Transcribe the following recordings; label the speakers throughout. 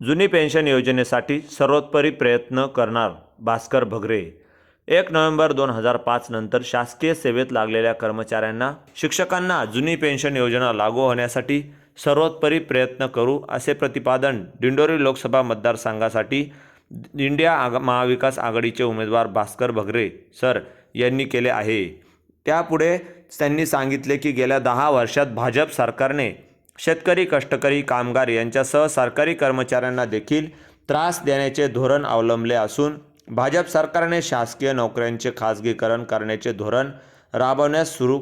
Speaker 1: जुनी पेन्शन योजनेसाठी सर्वोत्परी प्रयत्न करणार भास्कर भगरे. एक नोव्हेंबर दोन हजार पाच नंतर शासकीय सेवेत लागलेल्या कर्मचाऱ्यांना शिक्षकांना जुनी पेन्शन योजना लागू होण्यासाठी सर्वोत्परी प्रयत्न करू असे प्रतिपादन दिंडोरी लोकसभा मतदारसंघासाठी इंडिया आग महाविकास आघाडीचे उमेदवार भास्कर भगरे सर यांनी केले आहे. त्यापुढे त्यांनी सांगितले की गेल्या दहा वर्षात भाजप सरकारने शेतकरी कष्टकरी कामगार यांच्यासह सरकारी कर्मचाऱ्यांना देखील त्रास देण्याचे धोरण अवलंबले असून भाजप सरकारने शासकीय नोकऱ्यांचे खाजगीकरण करण्याचे धोरण राबवण्यास सुरू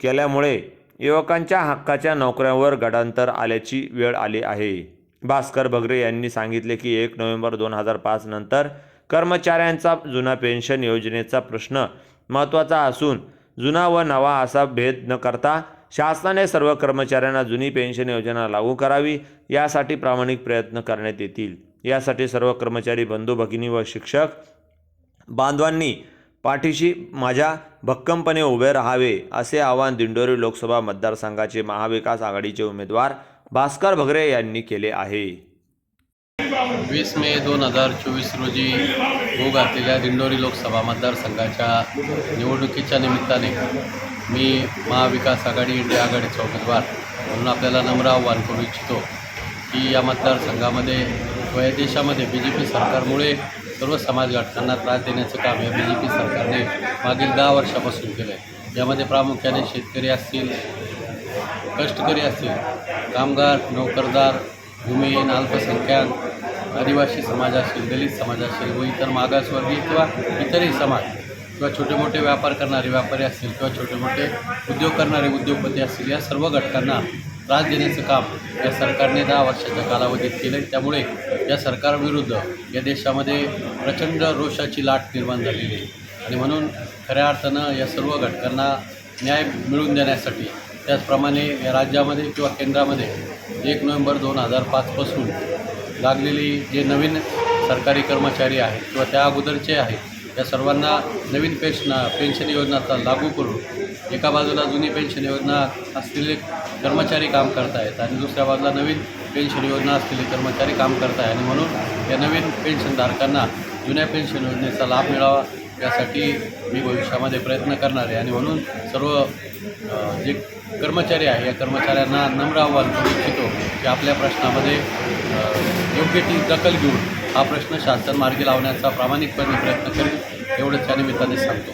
Speaker 1: केल्यामुळे युवकांच्या हक्काच्या नोकऱ्यांवर गडांतर आल्याची वेळ आली आहे. भास्कर भगरे यांनी सांगितले की एक नोव्हेंबर दोन हजार पाच नंतर कर्मचाऱ्यांचा जुना पेन्शन योजनेचा प्रश्न महत्त्वाचा असून जुना व नवा असा भेद न करता शासनाने सर्व कर्मचाऱ्यांना जुनी पेन्शन योजना लागू करावी यासाठी प्रामाणिक प्रयत्न करण्यात येतील. यासाठी सर्व कर्मचारी बंधू भगिनी व शिक्षक बांधवांनी पाठीशी माझ्या भक्कमपणे उभे राहावे असे आवाहन दिंडोरी लोकसभा मतदारसंघाचे महाविकास आघाडीचे उमेदवार भास्कर भगरे यांनी केले आहे.
Speaker 2: वीस मे दोन हजार चोवीस रोजी होऊ घातलेल्या दिंडोरी लोकसभा मतदारसंघाच्या निवडणुकीच्या निमित्ताने मी महाविकास आघाडी इंडिया आघाडीचा उमेदवार म्हणून आपल्याला नम्र आव्हान करू इच्छितो की या मतदारसंघामध्ये व या देशामध्ये बी जे पी सरकारमुळे सर्व समाज घटकांना त्रास देण्याचं काम या बी जे पी सरकारने मागील दहा वर्षापासून केलं आहे यामध्ये प्रामुख्याने शेतकरी असतील कष्टकरी असतील कामगार नोकरदार भूमिहीन अल्पसंख्याक आदिवासी समाज असेल दलित समाज असेल व इतर मागासवर्गीय किंवा इतरही समाज किंवा छोटे मोठे व्यापार करणारे व्यापारी असतील किंवा छोटे मोठे उद्योग करणारे उद्योगपती असतील या सर्व घटकांना त्रास देण्याचं काम या सरकारने दहा वर्षाच्या कालावधीत केलं आहे त्यामुळे या सरकारविरुद्ध या देशामध्ये प्रचंड रोषाची लाट निर्माण झालेली आहे. आणि म्हणून खऱ्या अर्थानं या सर्व घटकांना न्याय मिळवून देण्यासाठी त्याचप्रमाणे या राज्यामध्ये किंवा केंद्रामध्ये एक नोव्हेंबर दोन हजार पाचपासून लागलेली जे नवीन सरकारी कर्मचारी आहेत किंवा त्या अगोदरचे आहेत या सर्वांना नवीन पेन्शन पेन्शन योजनाचा लागू करून एका बाजूला जुनी पेन्शन योजना असलेले कर्मचारी काम करतायत आणि दुसऱ्या बाजूला नवीन पेन्शन योजना असलेले कर्मचारी काम करत आहे आणि म्हणून या नवीन पेन्शनधारकांना जुन्या पेन्शन योजनेचा लाभ मिळावा यासाठी मी भविष्यामध्ये प्रयत्न करणार आहे. आणि म्हणून सर्व जे कर्मचारी आहे या कर्मचाऱ्यांना नम्र आव्हान करू इच्छितो की आपल्या प्रश्नामध्ये योग्य ती दखल घेऊन हा प्रश्न शासन मार्गी लावण्याचा प्रामाणिकपणे प्रयत्न करेल एवढंच या निमित्ताने सांगतो.